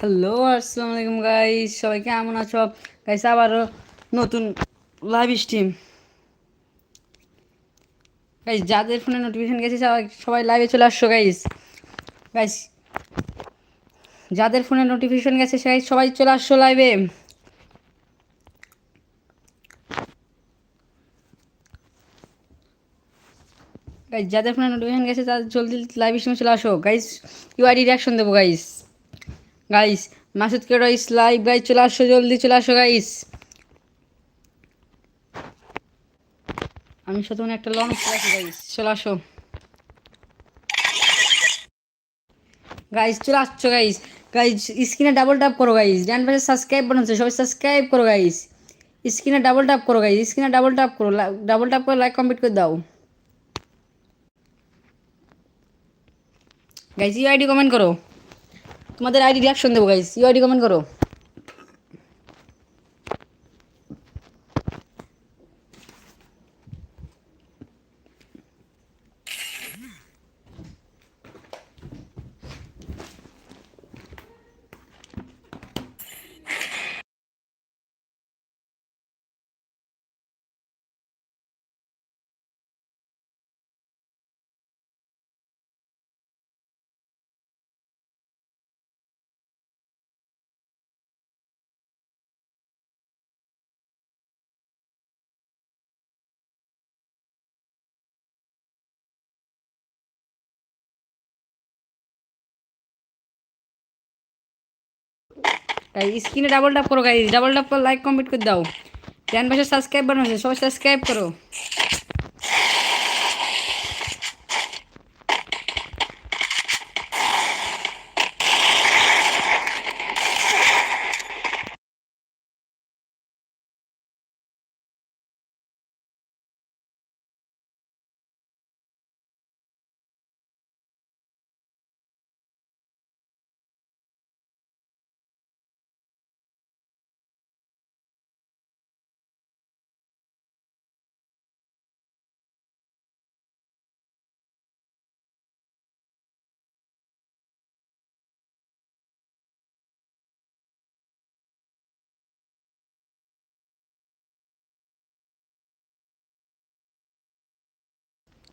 Hello আসসালামু আলাইকুম guys সবাই কেমন আছো? গাইস আবারও নতুন লাইভ স্ট্রিম গাইস যাদের ফোনে নোটিফিকেশন গেছে, সবাই সবাই লাইভে চলে আসছো গাইস গাইস যাদের ফোনে নোটিফিকেশন গেছে, সবাই সবাই চলে আসছো লাইভে গাইস যাদের ফোনে নোটিফিকেশন গেছে, তাদের জলদি লাইভ স্ট্রিমে চলে আসো। গাইস ইউআইডি রিয়াকশন দেবো গাইস গাইস মাসুদ কেরোইস লাইভ গাইস চলে আসো, জলদি চলে আসো গাইস আমি শতমনে একটা লঞ্চ রাখি গাইস চলে আসো। গাইস চলে আসছো গাইস গাইস স্ক্রিনে ডাবল ট্যাপ করো গাইস ডান পাশে সাবস্ক্রাইব বানাচ্ছে সবাই সাবস্ক্রাইব করো গাইস স্ক্রিনে ডাবল ট্যাপ করো গাইস স্ক্রিনে ডাবল ট্যাপ করো ডাবল ট্যাপ করে লাইক কমপ্লিট করে দাও। গাইস ইউ আইডি কমেন্ট করো। তোমাদের আইডি রিয়াকশন দেবো গাইস ইউ আইডি কমেন্ট করো। গাইস স্ক্রিনে ডাবল ট্যাপ করো গাইজ ডাবল ট্যাপ করে লাইক কমপ্লিট করে দাও। ডান পাশে সাবস্ক্রাইব বানাচ্ছে সবাই সাবস্ক্রাইব করো।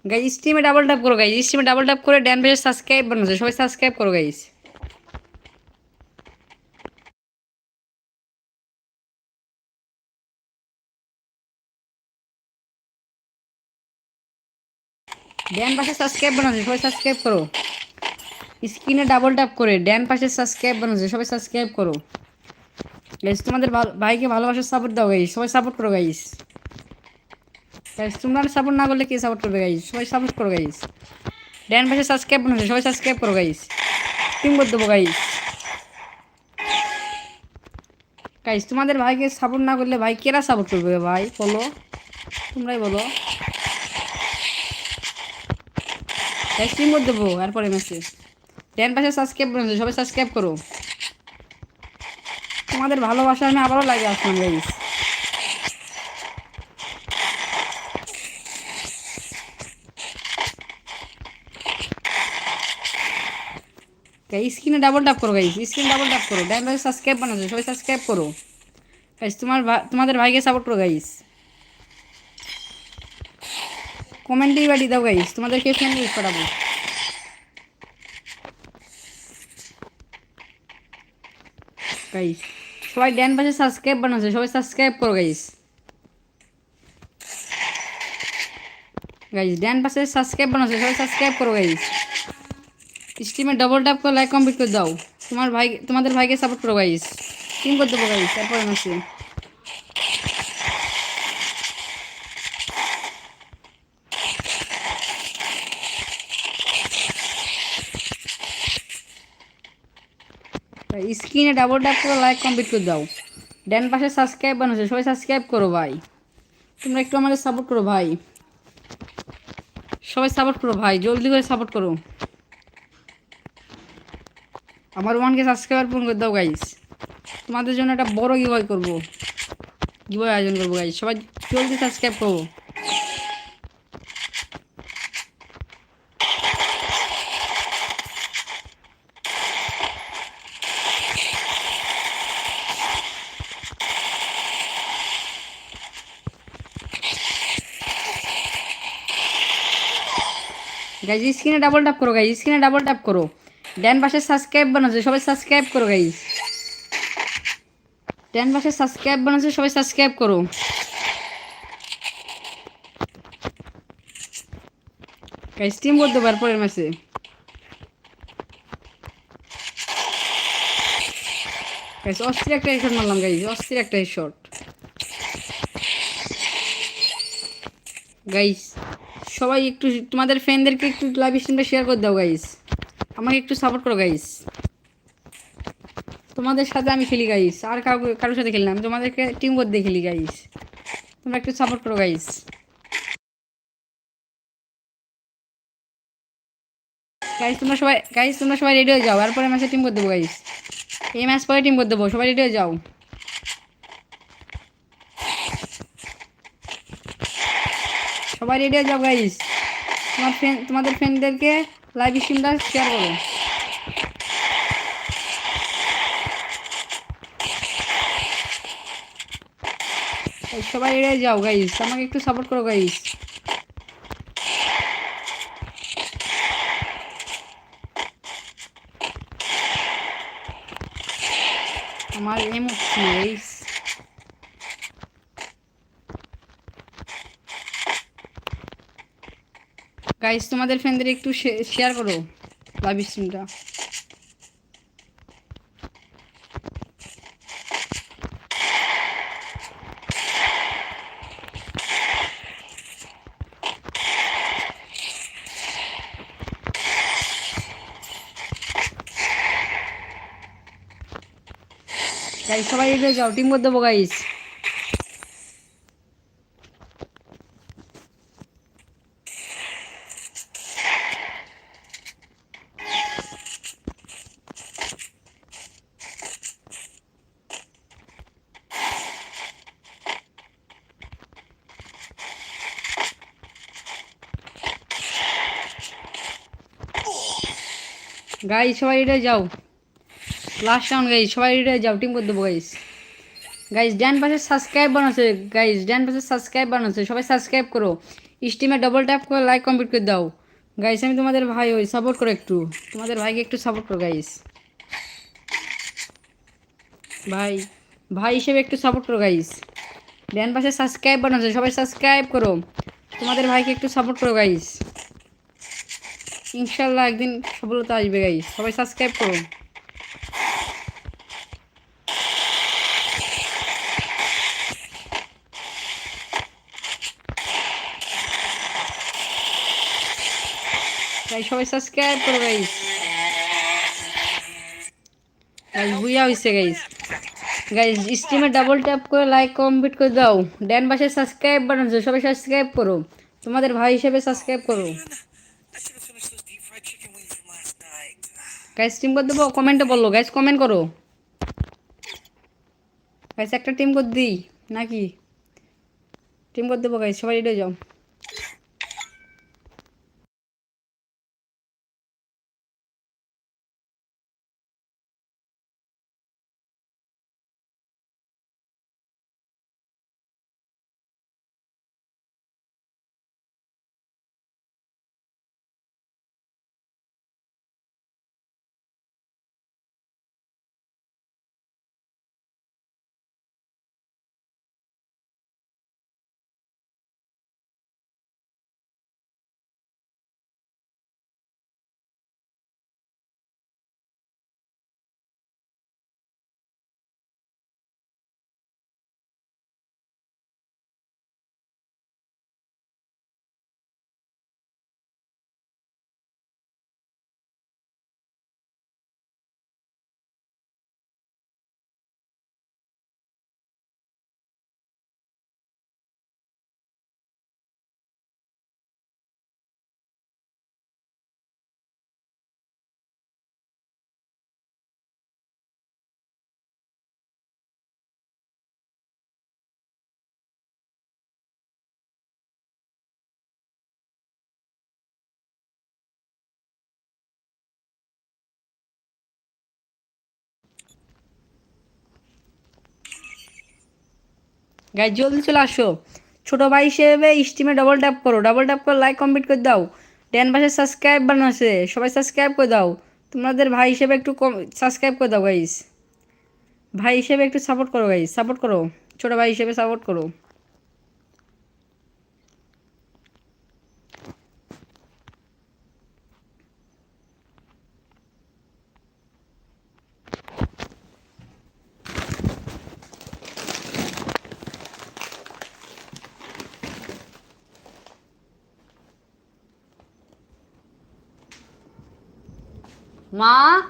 গাইস স্ট্রিমে ডাবল ট্যাপ করো গাইস স্ট্রিমে ডাবল ট্যাপ করে ডান পাশে সাবস্ক্রাইব বানাচ্ছে সবাই সাবস্ক্রাইব করো গাইস ডান পাশে সাবস্ক্রাইব বানাচ্ছে সবাই সাবস্ক্রাইব করো। স্ক্রিনে ডাবল ট্যাপ করে ডান পাশে সাবস্ক্রাইব বানাচ্ছে সবাই সাবস্ক্রাইব করো। গাইস তোমাদের ভাইকে ভালোবাসার সাপোর্ট দাও গাইস সবাই সাপোর্ট করো গাইস গাইস তোমরা সাপোর্ট না করলে কে সাপোর্ট করবে গাইস সবাই সাপোর্ট করো গাইস ডান পাশে সাবস্ক্রাইব বানাচ্ছে সবাই সাবস্ক্রাইব করো গাইস টিম করে দেবো গাইস গাইস তোমাদের ভাইকে সাপোর্ট না করলে ভাই কেরা সাপোর্ট করবে ভাই? বলো। তোমরাই বলো। গাইস টিম করে দেবো, এরপরে মেসেজ ডান পাশে সাবস্ক্রাইব বানাচ্ছে সবাই সাবস্ক্রাইব করো। তোমাদের ভালোবাসা আমি আবারও লাগে আসলাম গাইস স্ক্রিনে ডাবল ট্যাপ করো গাইস স্ক্রিনে ডাবল ট্যাপ করো। পাশে সাবস্ক্রাইব বানাচ্ছে সবাই সাবস্ক্রাইব করো। গাইস তোমার তোমাদের ভাইকে সাপোর্ট করো গাইস কমেন্টেই বাড়ি দাও গাইস তোমাদেরকে ফ্রেন্ড ইউজ করাবো গাইস সবাই ডান পাশে সাবস্ক্রাইব বানাচ্ছে সবাই সাবস্ক্রাইব করো গাইস গাইস ডান পাশে সাবস্ক্রাইব বানাচ্ছে সবাই সাবস্ক্রাইব করো গাইস স্ট্রিমে ডবল ট্যাপ করে লাইক কমপ্লিট করে দাও। তোমার ভাই, তোমাদের ভাইকে সাপোর্ট করো গাইস টিম করে দেবো গাইস তারপরে মাসে স্ক্রিনে ডাবল ট্যাপ করে লাইক কমপ্লিট করে দাও। ড্যান পাশে সাবস্ক্রাইব বানাচ্ছে সবাই সাবস্ক্রাইব করো, ভাই। তোমরা একটু আমাদের সাপোর্ট করো, ভাই। সবাই সাপোর্ট করো, ভাই, জলদি করে সাপোর্ট করো। আমার ওয়ানকে সাবস্ক্রাইবার পূরণ করে দাও গাইস তোমাদের জন্য একটা বড় গিভয় করব। গিভয় আয়োজন করব গাইস সবাই জলদি সাবস্ক্রাইব করব গাইজ স্ক্রিনে ডাবল ট্যাপ করো গাইজ স্ক্রিনে ডাবল ট্যাপ করো। ড্যান পাশে সাবস্ক্রাইব বানাচ্ছে, সবাই সাবস্ক্রাইব করো গাইজ ড্যান পাশে সাবস্ক্রাইব বানাচ্ছে, সবাই সাবস্ক্রাইব করো। গাইজ টিম করতে পার পরের মাসে গাইজ অস্থির একটা হেডশট মারলাম গাইজ অস্থির একটা হেডশট গাইস, সবাই একটু তোমাদের ফ্রেন্ডদেরকে একটু লাইভ স্ট্রিমটা শেয়ার করে দাও গাইস। আমাকে একটু সাপোর্ট করো গাইস তোমাদের সাথে আমি খেলি গাইস আর কারোর সাথে খেলি না। আমি তোমাদেরকে টিম করতে খেলি গাইস তোমরা একটু সাপোর্ট করো গাইস গাইস তোমরা সবাই গাইস তোমরা সবাই রেডি হয়ে যাও। আর পরে ম্যাচে টিম করে দেবো গাইস এই ম্যাচ পরে টিম করে দেবো। সবাই রেডি হয়ে যাও। সবাই রেডি হয়ে যাও গাইস তোমার ফ্রেন্ড তোমাদের ফ্রেন্ডদেরকে লাইভ স্ট্রিমটা শেয়ার করো। এই সবাই এড়িয়ে যাও গাইস আমাকে একটু সাপোর্ট করো গাইস আমার এম হচ্ছে গাইস গাইস তোমাদের ফ্রেন্ডদের একটু শেয়ার করো লাইভ স্ট্রিমটা সবাই রেডি যাও টিম দেবো গাইস গাইস সবাই রেডি যাও। লাস্ট রাউন্ড গাইস সবাই রেডি যাও টিম করে দেবো গাইস গাইস ড্যান পাশে সাবস্ক্রাইব বানাচ্ছে গাইস ড্যান পাশে সাবস্ক্রাইব বানাচ্ছে সবাই সাবস্ক্রাইব করো। স্টিমে ডবল ট্যাপ করে লাইক কমপ্লিট করে দাও। গাইস আমি তোমাদের ভাই, ওই সাপোর্ট করো একটু। তোমাদের ভাইকে একটু সাপোর্ট করো গাইস ভাই ভাই হিসেবে একটু সাপোর্ট করো গাইস ড্যান পাশে সাবস্ক্রাইব বানাচ্ছে সবাই সাবস্ক্রাইব করো। তোমাদের ভাইকে একটু সাপোর্ট করো গাইস ইনশাল্লাহ একদিন সফলতা আসবে গাইস সবাই সাবস্ক্রাইব করো গাইস সবাই সাবস্ক্রাইব করো গাইস গাইস বুইয়া হইছে গাইস গাইস স্ট্রিমে ডাবল ট্যাপ করে লাইক কমপ্লিট করে দাও। ড্যান পাশে সাবস্ক্রাইব বানাচ্ছে সবাই সাবস্ক্রাইব করো। তোমাদের ভাই হিসেবে সাবস্ক্রাইব করো। গাইস টিম করে দেবো কমেন্টে বলল। গাইস কমেন্ট করো। গাইস একটা টিম করে দিই, নাকি? টিম করে দেবো গাইস সবাই রেডি যাও। গাইজ, জলদি চলে আসো। ছোটো ভাই হিসেবে স্টিমে ডবল ট্যাপ করো। ডবল ট্যাপ করে লাইক কমপ্লিট করে দাও। টেন পাশে সাবস্ক্রাইব বানানো আছে। সবাই সাবস্ক্রাইব করে দাও। তোমাদের ভাই হিসেবে একটু কম সাবস্ক্রাইব করে দাও গাইস ভাই হিসেবে একটু সাপোর্ট করো গাইস সাপোর্ট করো। ছোটো ভাই হিসেবে সাপোর্ট করো। 妈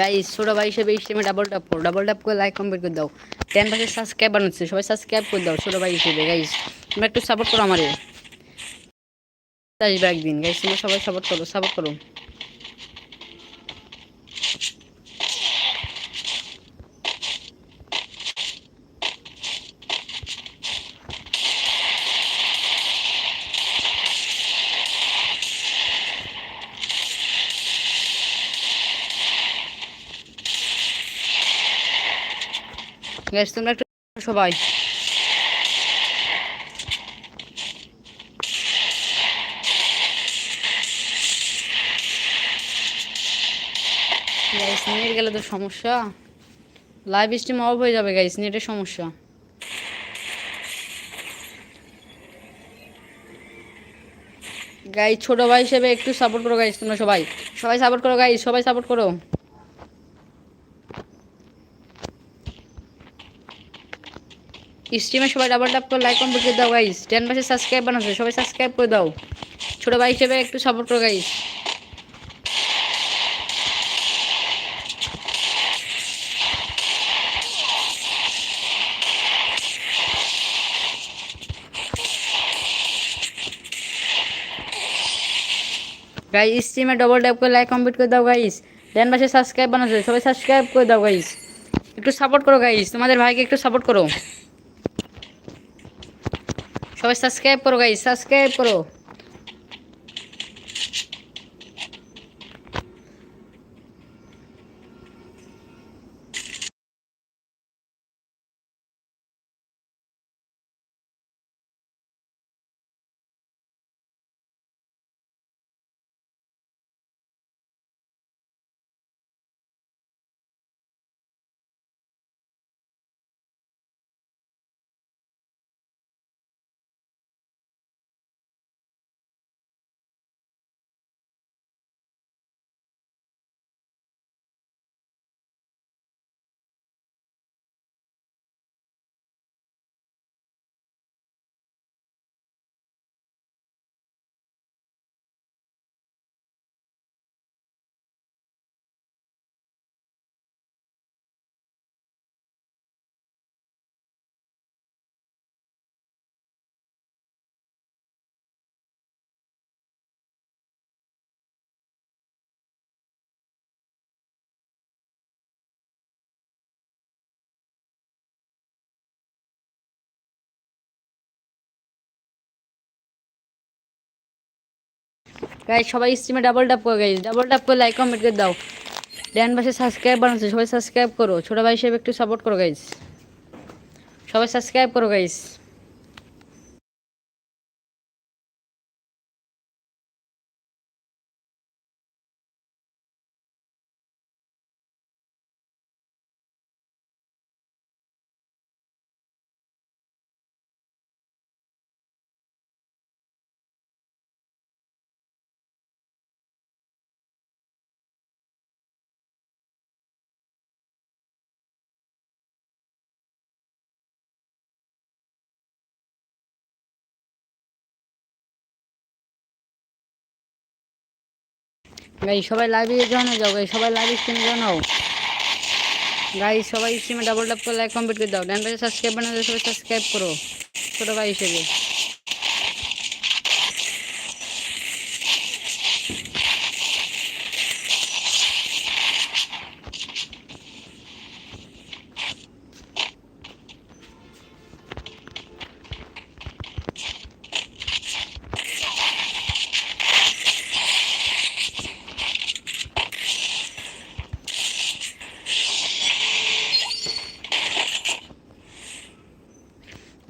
গাইস ছোট ভাই হিসেবে স্টেমে ডাবল ট্যাপ করো। ডাবল ট্যাপ করে লাইক কমপ্লিট করে দাও। টেন পার্সেন্ট সাবস্ক্রাইব বানাচ্ছে। সবাই সাবস্ক্রাইব করে দাও ছোট ভাই হিসেবে গাইস তোমরা একটু সাপোর্ট করো আমারে। আসবে একদিন গাইস তোমরা সবাই সাপোর্ট করো সাপোর্ট করো। গাইস তোমরা একটু সবাই। গাইস নেট গেলে তো সমস্যা। লাইভ স্ট্রিম অফ হয়ে যাবে গাইস নেটের সমস্যা। গাইস ছোট ভাই হিসেবে একটু সাপোর্ট করো গাইস তোমরা সবাই। সবাই সাপোর্ট করো গাইস সবাই সাপোর্ট করো। স্ট্রিমে সবাই ডাবল ট্যাপ করে লাইক কমপ্লিট করে দাও গাইস টেন পাশে সাবস্ক্রাইব বানাচ্ছে সবাই সাবস্ক্রাইব করে দাও। ছোট ভাই হিসেবে একটু সাপোর্ট করো গাইস গাইস স্ট্রিমে ডবল ট্যাপ করে লাইক কমপ্লিট করে দাও গাইস টেন পাশে সাবস্ক্রাইব বানাচ্ছে সবাই সাবস্ক্রাইব করে দাও গাইস একটু সাপোর্ট করো গাইস তোমাদের ভাইকে একটু সাপোর্ট করো। সবাই সাবস্ক্রাইব করো গাই সাবস্ক্রাইব করো গাইস সবাই স্ট্রিমে ডাবল ট্যাপ করো গাইজ ডাবল ট্যাপ করে লাইক কমেন্ট করে দাও। ড্যান পাশে সাবস্ক্রাইব বানাচ্ছে সবাই সাবস্ক্রাইব করো। ছোটো ভাই হিসেবে একটু সাপোর্ট করো গাইস সবাই সাবস্ক্রাইব করো গাইস গাই সবাই লাইভে জয়েন যাও গাই সবাই লাইভ স্ট্রিমে জয়েন হও। গাই সবাই স্ট্রিমে ডাবল ডাব করে লাইক কমপ্লিট করে দাও। ডান সাবস্ক্রাইব বানাতে সবাই সাবস্ক্রাইব করো, ছোটো ভাই হিসেবে।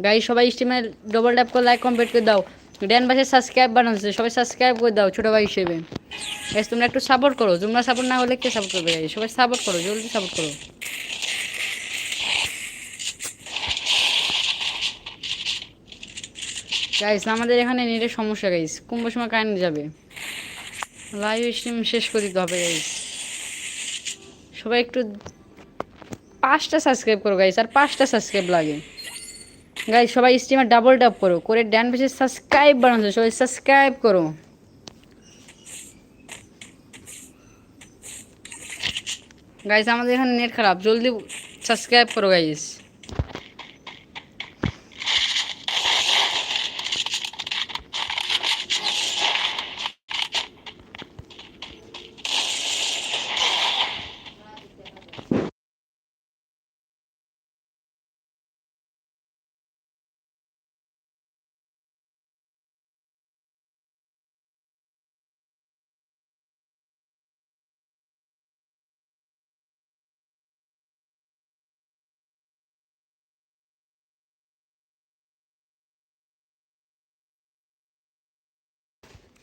গাই সবাই স্ট্রিমে ডবল ট্যাপ করে লাইক কমপ্লিট করে দাও। ড্যান পাশে সাবস্ক্রাইব বানাচ্ছে সবাই সাবস্ক্রাইব করে দাও ছোটো ভাই হিসেবে। গাইস তোমরা একটু সাপোর্ট করো, তোমরা সাপোর্ট না হলে কে সাপোর্ট করবে গাইস সবাই সাপোর্ট করো, জলদি সাপোর্ট করো। গাইস আমাদের এখানে নেটের সমস্যা গাইস কোন সময় কারেন্ট যাবে? লাইভ স্ট্রিম শেষ করে দিতে হবে গাইস সবাই একটু পাঁচটা সাবস্ক্রাইব করো গাইস আর পাঁচটা সাবস্ক্রাইব লাগে। গাইস সবাই স্টিমার ডাবল ডাব করো। করে ড্যান পেজে সাবস্ক্রাইব বানাচ্ছে সবাই সাবস্ক্রাইব করো। গাইস আমাদের এখানে নেট খারাপ, জলদি সাবস্ক্রাইব করো গাইস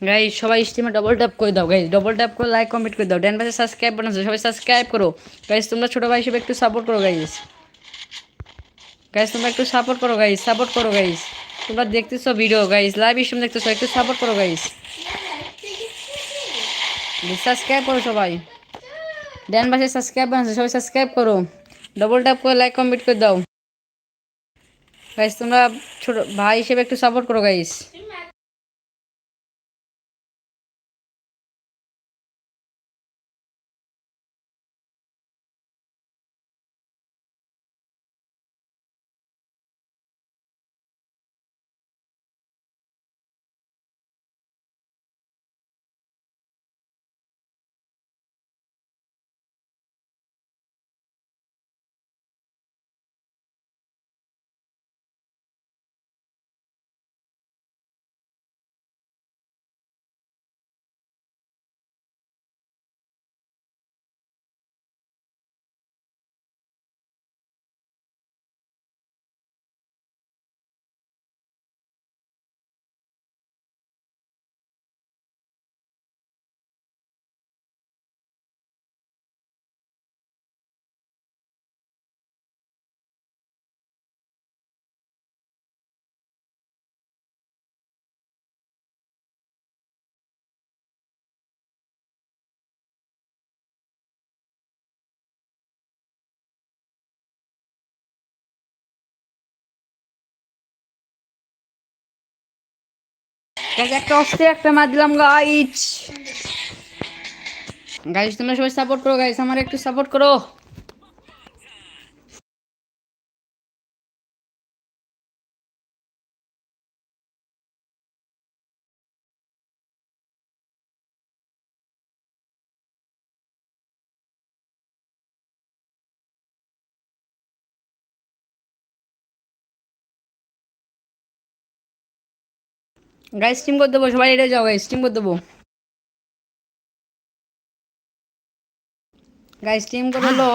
গাইস সবাই স্টিমে ডবল ট্যাপ করে দাও। গাইস ডবল ট্যাপ করে লাইক কমেন্ট করে দাও। ড্যান পাশে সাবস্ক্রাইব বানাচ্ছে সবাই সাবস্ক্রাইব করো। গাইস তোমরা ছোটো ভাই হিসেবে একটু সাপোর্ট করো গাইস গাইস তোমরা একটু সাপোর্ট করো গাইস সাপোর্ট করো গাইস তোমরা দেখতেছো ভিডিও গাইস লাইভ স্ট্রিম দেখতেছো, একটু সাপোর্ট করো গাইস সাবস্ক্রাইব করো সবাই। ড্যান পাশে সাবস্ক্রাইব বানাচ্ছে সবাই সাবস্ক্রাইব করো। ডবল ট্যাপ করে লাইক কমেন্ট করে দাও। গাইস তোমরা ছোট ভাই হিসেবে একটু সাপোর্ট করো গাইস একটা অস্ত্রে একটা মার দিলাম গাইস গাইজ তোমরা সবাই সাপোর্ট করো গাইস আমার একটু সাপোর্ট করো। গাইস স্টিম করে দেবো সবাই এটা যাও গাই স্টিম করে দেবো। গাইস স্টিম করে হলো